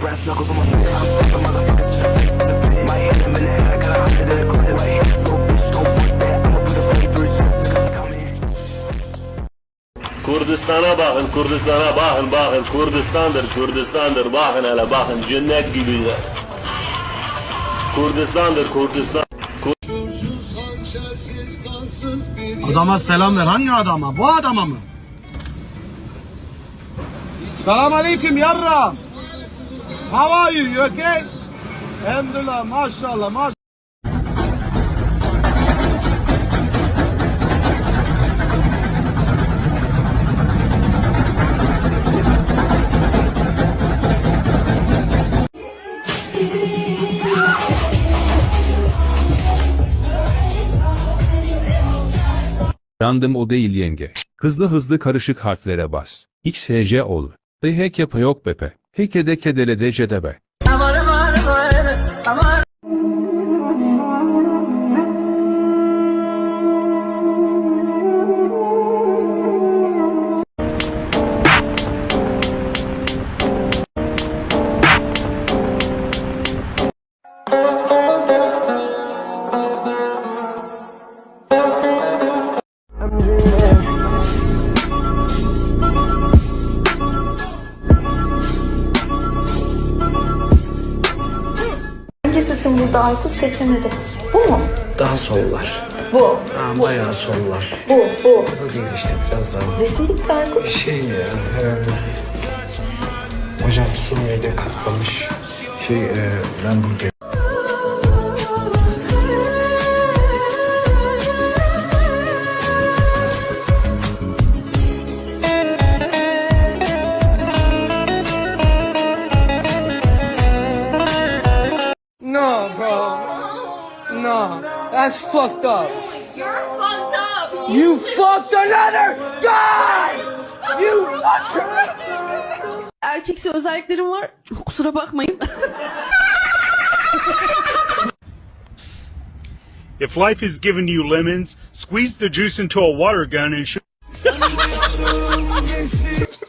brass knuckles on my fist. I'm slapping motherfuckers in the face in the bed. My hand in the head, I got a hundred in the clip. Wait, little bitch, don't point that. I'ma put a blade through his chest. Come in. Kürdistan'a bakın, Kürdistan'a bakın, bakın. Kürdistan'dır, Kürdistan'dır. Bakın hele bakın, cennet gibiler. Kürdistan'dır, Kürdistan. Adama selam ver. Hangi adama? Bu adama mı? Selam aleyküm yarram. How are you? Maşallah maşallah. Random o değil yenge. Hızlı hızlı karışık harflere bas. X, H, J ol. Yapı yok bepe. Hekede kedele de cedebe. Hangisisin burada Aykut seçemedim. Bu mu? Daha sollar. Bu. Ha, bayağı sollar. Bu. Bu. Bu da değil işte biraz daha. Gitti Aykut? Şey ya herhalde. Hocam sinirde katlamış. Şey e, ben buradayım. Fucked up. You're fucked up. You fucked another guy! You fucked erkeksi özelliklerim var. Kusura bakmayın. If life has given you lemons, squeeze the juice into a water gun and shoot.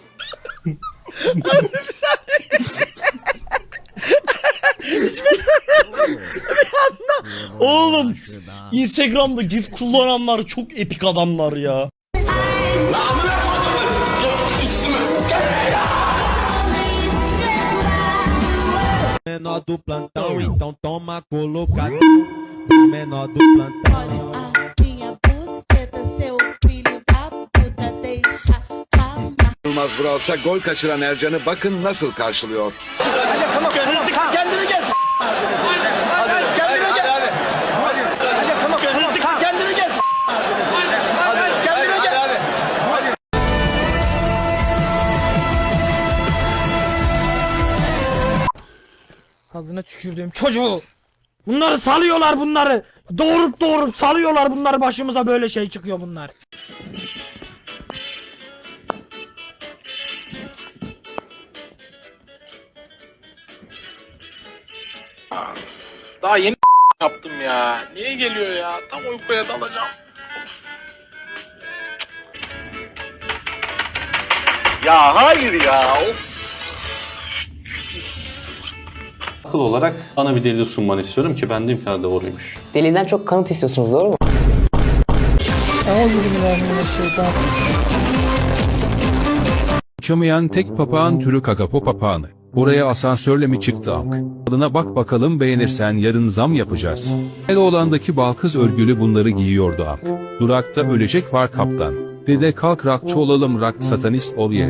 Oğlum Instagram'da GIF kullananlar çok epik adamlar ya. menor do plantão, então toma colocado. Menor do plantão. Yılmaz Vuralsa gol kaçıran Ercan'ı bakın nasıl karşılıyor. Ağzına tükürdüğüm çocuğu. Bunları salıyorlar bunları. Doğurup doğurup salıyorlar bunları başımıza böyle şey çıkıyor bunlar. Daha yeni yaptım ya. Niye geliyor ya? Tam uykuya dalacağım. Ya hayır ya. Of. Akıl olarak bana bir delil sunmanı istiyorum ki ben diyeyim ki doğruymuş. Deliden çok kanıt istiyorsunuz doğru mu? Uçamayan tek papağan türü kakapo papağanı. Oraya asansörle mi çıktı ak? Adına bak bakalım beğenirsen yarın zam yapacağız. Eloğlan'daki balkız örgülü bunları giyiyordu ak. Durakta ölecek var kaptan. Dede kalk rakçı olalım rak satanist ol ye.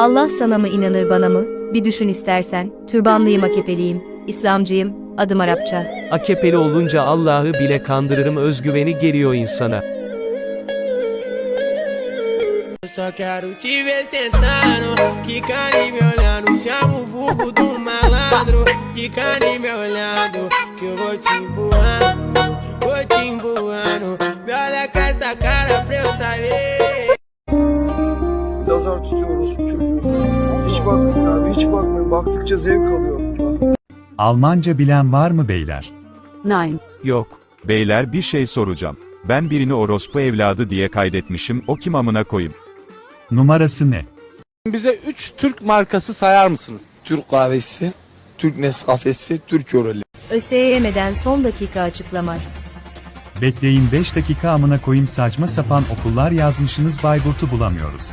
Allah sana mı inanır bana mı? Bir düşün istersen. Türbanlıyım akepeliyim. İslamcıyım. Adım Arapça. AKP'li olunca Allah'ı bile kandırırım özgüveni geliyor insana. Lazar tutuyoruz bu çocuğu. Hiç bakmayın abi hiç bakmayın. Baktıkça zevk alıyor. Almanca bilen var mı beyler? Nine. Yok. Beyler bir şey soracağım. Ben birini orospu evladı diye kaydetmişim. O kim amına koyayım? Numarası ne? Bize 3 Türk markası sayar mısınız? Türk kahvesi, Türk Nescafesi, Türk Yoreli. ÖSYM'den son dakika açıklama. Bekleyin 5 dakika amına koyayım saçma sapan okullar yazmışsınız Bayburt'u bulamıyoruz.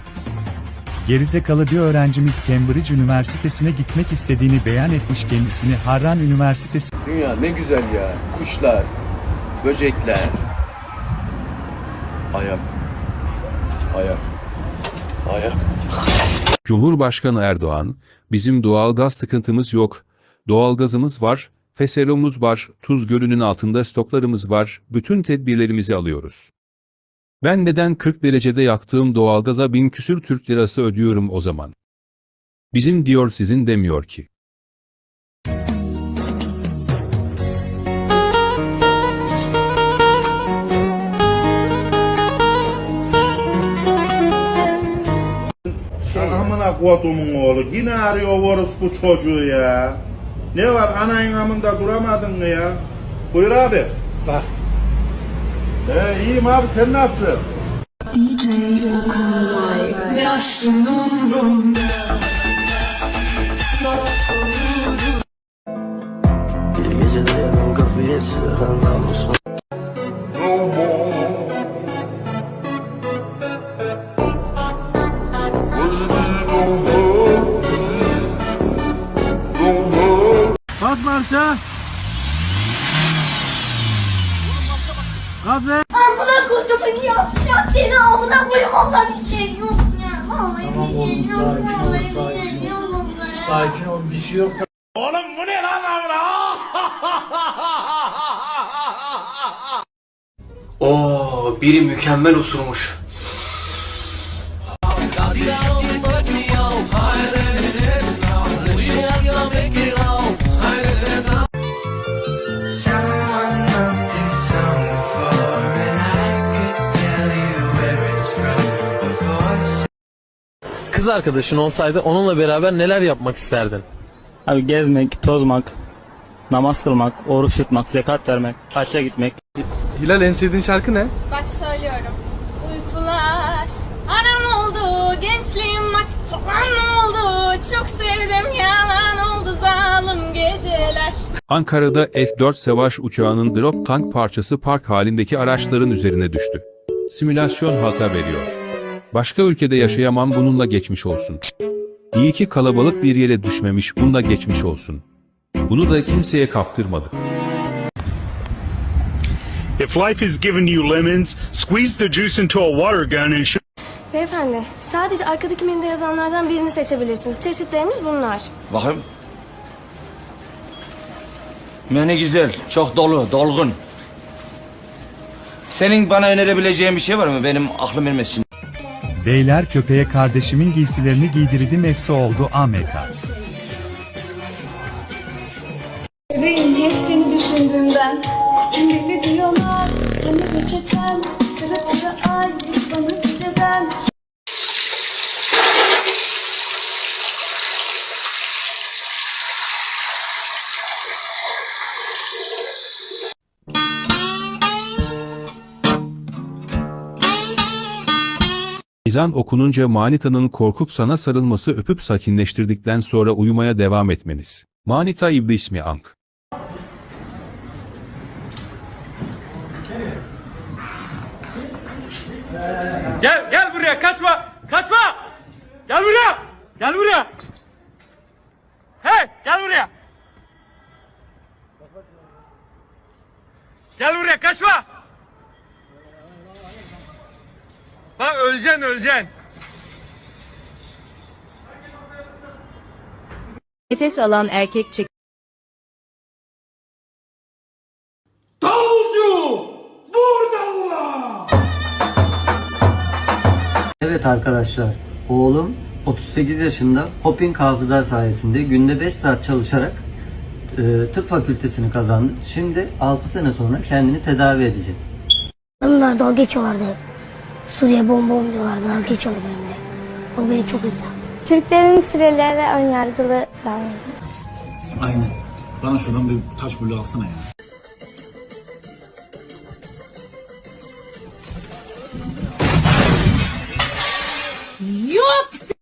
Gerizekalı bir öğrencimiz Cambridge Üniversitesi'ne gitmek istediğini beyan etmiş kendisini Harran Üniversitesi Dünya ne güzel ya. Kuşlar, böcekler. Ayak. Ayak. Ayak. Cumhurbaşkanı Erdoğan, bizim doğalgaz sıkıntımız yok, doğalgazımız var, feseromuz var, Tuz Gölü'nün altında stoklarımız var, bütün tedbirlerimizi alıyoruz. Ben neden 40 derecede yaktığım doğalgaza bin küsür Türk lirası ödüyorum o zaman? Bizim diyor sizin demiyor ki. Amına kodumun oğlu. Yine arıyor orospu çocuğu ya. Ne var anayın amında duramadın mı ya? Buyur abi. Bak. Ee, iyiyim abi sen nasılsın? Bas marşa. Gaz ver. Amına kodumun yapacağım seni amına koyayım Allah bir şey yok ya. Vallahi bir şey yok. Vallahi bir şey yok. Sakin ol bir şey yok. Oğlum bu ne lan amına? Oo, biri mükemmel osurmuş. Kız arkadaşın olsaydı onunla beraber neler yapmak isterdin? Abi gezmek, tozmak, namaz kılmak, oruç tutmak, zekat vermek, hacca gitmek. Hilal en sevdiğin şarkı ne? Bak söylüyorum. Uykular aram oldu gençliğim bak falan oldu çok sevdim yalan oldu zalim geceler. Ankara'da F-4 savaş uçağının drop tank parçası park halindeki araçların üzerine düştü. Simülasyon hata veriyor. Başka ülkede yaşayamam bununla geçmiş olsun. İyi ki kalabalık bir yere düşmemiş bununla geçmiş olsun. Bunu da kimseye kaptırmadı. If life is giving you lemons, squeeze the juice into a water gun and shoot Beyefendi sadece arkadaki menüde yazanlardan birini seçebilirsiniz. Çeşitlerimiz bunlar. Bakayım. Menü güzel, çok dolu, dolgun. Senin bana önerebileceğin bir şey var mı benim aklım ermez şimdi? Beyler köpeğe kardeşimin giysilerini giydirdim eksi oldu AMK. Bebeğim hep seni düşündüğümden. Deli diyorlar, hani peçeten. Sıra sıra ay, bana Ezan okununca manitanın korkup sana sarılması öpüp sakinleştirdikten sonra uyumaya devam etmeniz. Manita iblis mi ank? Gel, gel buraya kaçma, kaçma! Gel buraya, gel buraya! Öleceksin öleceksin. Nefes alan erkek çek. Davulcu! Vur davula! Evet arkadaşlar, oğlum 38 yaşında hopping hafıza sayesinde günde 5 saat çalışarak e, tıp fakültesini kazandı. Şimdi 6 sene sonra kendini tedavi edecek. Bunlar dalga geçiyorlardı hep. Suriye bom bom diyorlardı. Dalga geçiyorlar benimle. O beni çok üzdü. Türklerin Suriyelilere ön yargılı davranış. Aynen. Bana şuradan bir taş bulu alsana ya.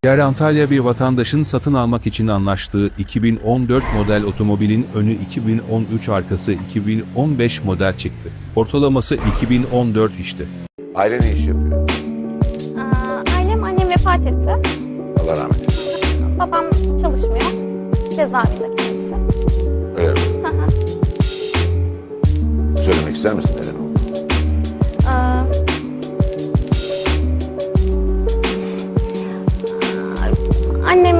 Yer Antalya bir vatandaşın satın almak için anlaştığı 2014 model otomobilin önü 2013 arkası 2015 model çıktı. Ortalaması 2014 işte. Aile ne iş yapıyor? Vefat etti. Allah rahmet eylesin. Babam çalışmıyor. Cezaevinde kendisi. Öyle mi? Söylemek ister misin neden oldu? Annem